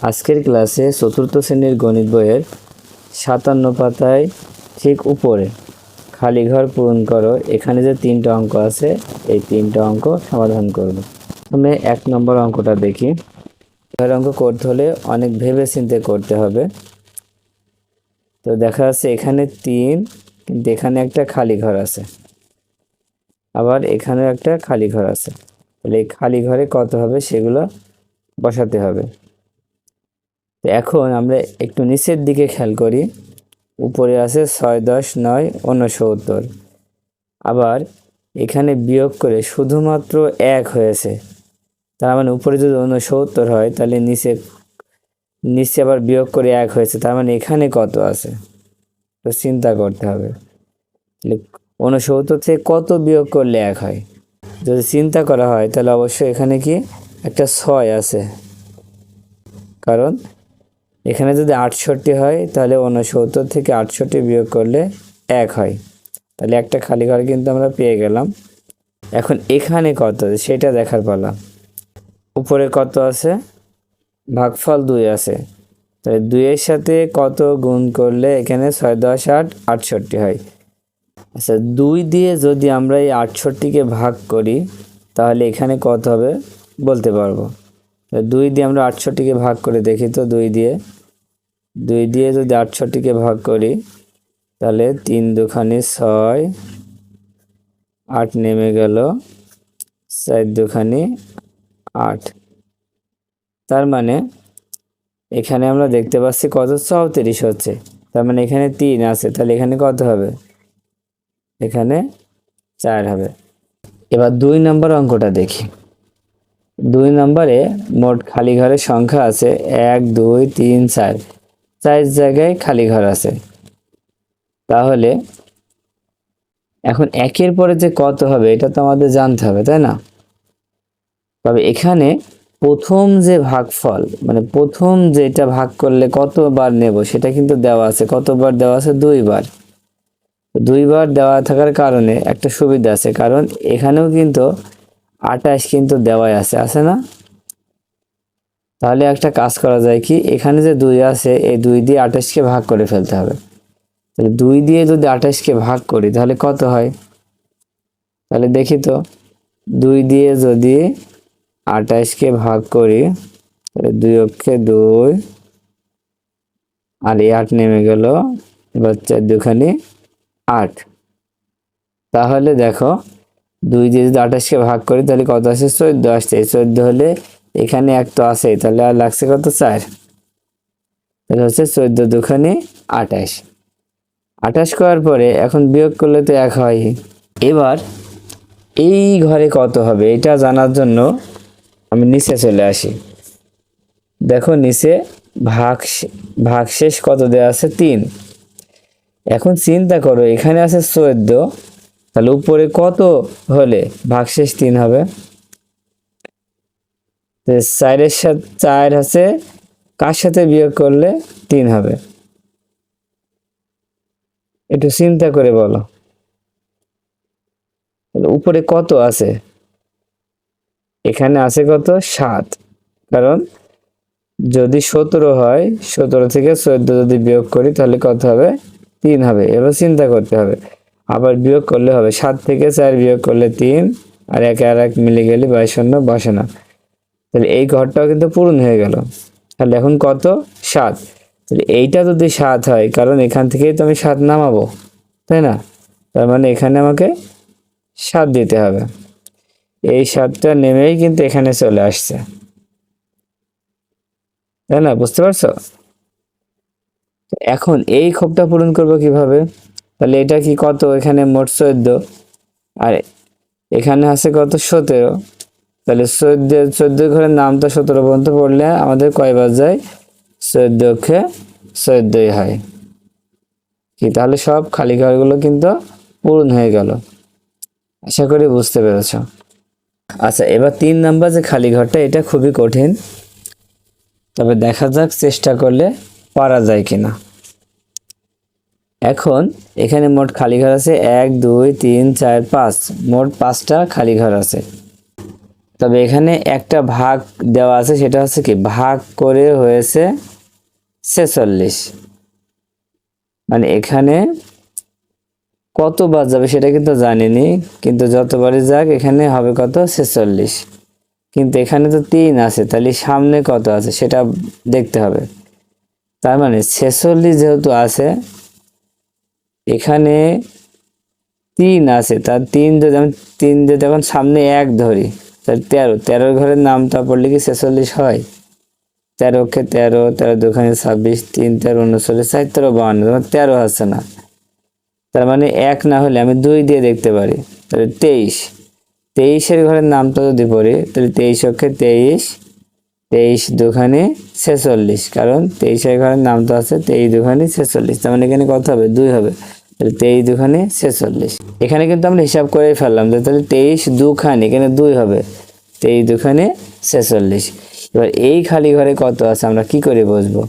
আজকের ক্লাসে চতুর্থ শ্রেণির গণিত বইয়ের সাতান্ন পাতায় ঠিক উপরে খালি ঘর পূরণ করো, এখানে যে তিনটা অঙ্ক আছে, এই তিনটা অঙ্ক সমাধান করবে। প্রথমে এক নম্বর অঙ্কটা দেখি। ঘর অঙ্ক করতে হলে অনেক ভেবে চিন্তে করতে হবে। তো দেখা যাচ্ছে এখানে তিন, কিন্তু এখানে একটা খালি ঘর আছে। আবার এখানেও একটা খালি ঘর আছে। তাহলে এই খালি ঘরে কত হবে সেগুলো বসাতে হবে। এখন আমরা একটু নিচের দিকে খেয়াল করি। উপরে আছে ছয়, দশ, নয় উনসত্তর আবার এখানে বিয়োগ করে শুধুমাত্র এক হয়েছে। তার মানে উপরে যদি উনসত্তর হয়, তাহলে নিচে নিচে আবার বিয়োগ করে এক হয়েছে। তার মানে এখানে কত আছে? তো চিন্তা করতে হবে। তাহলে উনসত্তর থেকে কত বিয়োগ করলে এক হয়? যদি চিন্তা করা হয়, তাহলে অবশ্যই এখানে কি একটা ছয় আছে। কারণ এখানে যদি আটষট্টি হয়, তাহলে উনসত্তর থেকে আটষট্টি বিয়োগ করলে এক হয়। তাহলে একটা খালি ঘর কিন্তু আমরা পেয়ে গেলাম। এখন এখানে কত? সেটা দেখার পালা। উপরে কত আছে? ভাগফল দুই আছে। তাহলে দুইয়ের সাথে কত গুণ করলে এখানে ছয় দশ আট আটষট্টি হয়? আচ্ছা দুই দিয়ে যদি আমরা এই আটষট্টিকে ভাগ করি, তাহলে এখানে কত হবে বলতে পারব। দুই দিয়ে আমরা আটষট্টিকে ভাগ করে দেখি তো, দুই দিয়ে। দুই দিয়ে যদি আটষট্টিকে ভাগ করি, তাহলে তিন দুখানি ছয়, আট নেমে গেল, চার দুখানি আট। তার মানে এখানে আমরা দেখতে পাচ্ছি কত? চৌত্রিশ হচ্ছে। তার মানে এখানে তিন আছে, তাহলে এখানে কত হবে? এখানে চার হবে। এবার দুই নম্বর অঙ্কটা দেখি। দুই নম্বরে মোট খালি ঘরের সংখ্যা আছে এক, দুই, তিন, চার। চার জায়গায় খালি ঘর আছে। তাহলে এখন একের পরে যে কত হবে, এটা তো আমাদের জানতে হবে, তাই না? তবে এখানে প্রথম যে ভাগফল মানে প্রথম যেটা ভাগ করলে কতবার নেব, সেটা কিন্তু দেওয়া আছে। কতবার দেওয়া আছে? দুইবার। দুইবার দেওয়া থাকার কারণে একটা সুবিধা আছে, কারণ এখানেও কিন্তু আটাশ কিন্তু দেওয়াই আছে আছে না? তাহলে একটা কাজ করা যায় কি? এখানে যে দুই আছে, এই দুই দিয়ে আঠাশকে ভাগ করে ফেলতে হবে। তাহলে দুই দিয়ে যদি আঠাশকে ভাগ করি, তাহলে কত হয়? তাহলে দেখি তো, দুই দিয়ে যদি আঠাশকে ভাগ করি, তাহলে দুই অক্ষে দুই, আর এই আট নেমে গেল, এবার চার দুখানি আট। তাহলে দেখো, দুই দিয়ে যদি আঠাশকে ভাগ করি, তাহলে কত আসে? চোদ্দ আসছে। চোদ্দ হলে এখানে এক তো আসেই তাহলে আর লাগছে কত চার? তাহলে হচ্ছে চোদ্দ দুখানি আঠাশ। আঠাশ করার পরে এখন বিয়োগ করলে তো এক হয়। এবার এই ঘরে কত হবে এটা জানার জন্য আমি নিচে চলে আসি। দেখো নিচে ভাগ ভাগ শেষ কত দেওয়া আছে? তিন। এখন চিন্তা করো, এখানে আছে চোদ্দ, তাহলে উপরে কত হলে ভাগশেষ তিন হবে? চারের সাথে চার আছে কার সাথে বিয়োগ করলে তিন হবে? একটু চিন্তা করে বলো। উপরে কত আছে? এখানে আছে কত? সাত। কারণ যদি সতেরো হয়, সতেরো থেকে চোদ্দ যদি বিয়োগ করি, তাহলে কত হবে? তিন হবে। এবার চিন্তা করতে হবে। আবার বিয়োগ করলে হবে। সাত থেকে চার বিয়োগ করলে তিন, আর একে আর এক মিলে গেলে বাইশ শূন্য বসে না তাহলে এই ঘরটাও কিন্তু পূরণ হয়ে গেল। তাহলে এখন কত? সাত। তাহলে এইটা যদি সাত হয়, কারণ এখান থেকেই তো আমি সাত নামাবো, তাই না? তার মানে এখানে আমাকে সাত দিতে হবে। এই সাতটা নেমেই কিন্তু এখানে চলে আসছে। তাই না? বুঝতে পারছ? এখন এই ক্ষোভটা পূরণ করব কীভাবে? তাহলে এটা কি কত? এখানে মোট চোদ্দ। আর এখানে আছে কত? সতেরো। তাহলে চোদ্দ চোদ্দ ঘরের নামটা সতেরো পর্যন্ত পড়লে আমাদের কয়বার যায়? চোদ্দকে চোদ্দই হয়। কি, তাহলে সব খালি ঘরগুলো কিন্তু পূরণ হয়ে গেল। আশা করি বুঝতে পেরেছ। আচ্ছা এবার তিন নাম্বার যে খালি ঘরটা, এটা খুবই কঠিন। তবে দেখা যাক চেষ্টা করলে পারা যায় কিনা। এখন এখানে মোট খালি ঘর আছে এক, দুই, তিন, চার, পাঁচ। মোট পাঁচটা খালি ঘর আছে। তবে এখানে একটা ভাগ দেওয়া আছে, সেটা হচ্ছে কি, ভাগ করে হয়েছে ছেচল্লিশ। মানে এখানে কতবার যাবে সেটা কিন্তু জানিনি, কিন্তু যতবারই যাক এখানে হবে কত? ছেচল্লিশ। কিন্তু এখানে তো তিন আছে, তাহলে সামনে কত আছে সেটা দেখতে হবে। তার মানে ছেচল্লিশ যেহেতু আছে, এখানে তিন আছে, তার তিন যদি আমি তিন যদি এখন সামনে এক ধরি তাহলে তেরো, তেরোর ঘরের নামটা পড়লে কি ছেচল্লিশ হয়? তেরোকে তেরো তেরো দুখানে ছাব্বিশ, তিন তেরো উনচল্লিশ চার তেরো বাউন্ন তোমার তেরো আছে না। তার মানে এক না হলে আমি দুই দিয়ে দেখতে পারি। তাহলে তেইশ, তেইশের ঘরের নামটা যদি পড়ি, তাহলে তেইশ অক্ষে তেইশ তেইশ দুখানে ছেচল্লিশ, কারণ তেইশের ঘরের নাম তো আছে, তেইশ দুখানে ছেচল্লিশ, তার মানে এখানে কত হবে? দুই হবে। তেইশ দুখানে ছেচল্লিশ। এখানে কিন্তু আমরা হিসাব করেই ফেললাম যে তাহলে তেইশ দুখানি, এখানে দুই হবে। তেইশ দুখানে ছেচল্লিশ। এবার এই খালি ঘরে কত আছে আমরা কি করে বসবো?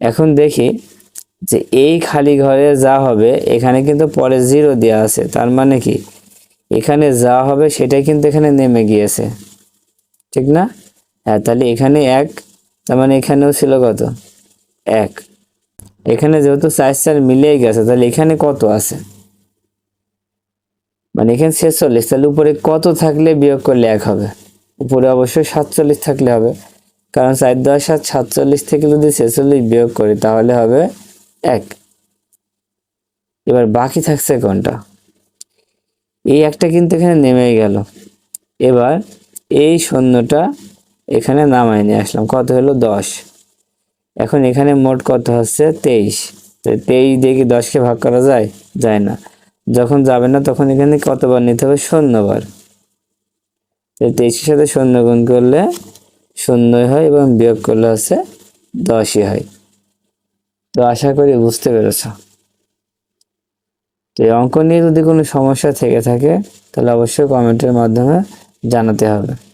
এখন দেখি যে এই খালি ঘরে যা হবে, এখানে কিন্তু পরে জিরো দেওয়া আছে। তার মানে কি? এখানে যা হবে সেটাই কিন্তু এখানে নেমে গিয়েছে। ঠিক না? হ্যাঁ তাহলে এখানে এক, তার মানে এখানেও ছিল কত? এক। এখানে যেহেতু চার চার মিলেই গেছে, তাহলে এখানে কত আছে? মানে এখানে ছেচল্লিশ, তাহলে উপরে কত থাকলে বিয়োগ করলে এক হবে? উপরে অবশ্যই সাতচল্লিশ থাকলে হবে। কারণ চার দশ সাত সাতচল্লিশ থেকে যদি ছেচল্লিশ বিয়োগ করি, তাহলে হবে এক। এবার বাকি থাকছে কোনটা? এই একটা কিন্তু এখানে নেমেই গেল। এবার এই শূন্যটা এখানে নামাই নিয়ে আসলাম। কত হলো? দশ। এখন এখানে মোট কত হচ্ছে? তেইশ। তো তেইশ দিয়ে কি দশকে ভাগ করা যায়? যায় না। যখন যাবে না, তখন এখানে কতবার নিতে হবে? শূন্যবার। তো তেইশের সাথে শূন্য গুণ করলে শূন্যই হয় এবং বিয়োগ করলে হচ্ছে দশই হয়। তো আশা করি বুঝতে পেরেছ। তো এই অঙ্ক নিয়ে যদি কোনো সমস্যা থেকে থাকে, তাহলে অবশ্যই কমেন্টের মাধ্যমে জানাতে হবে।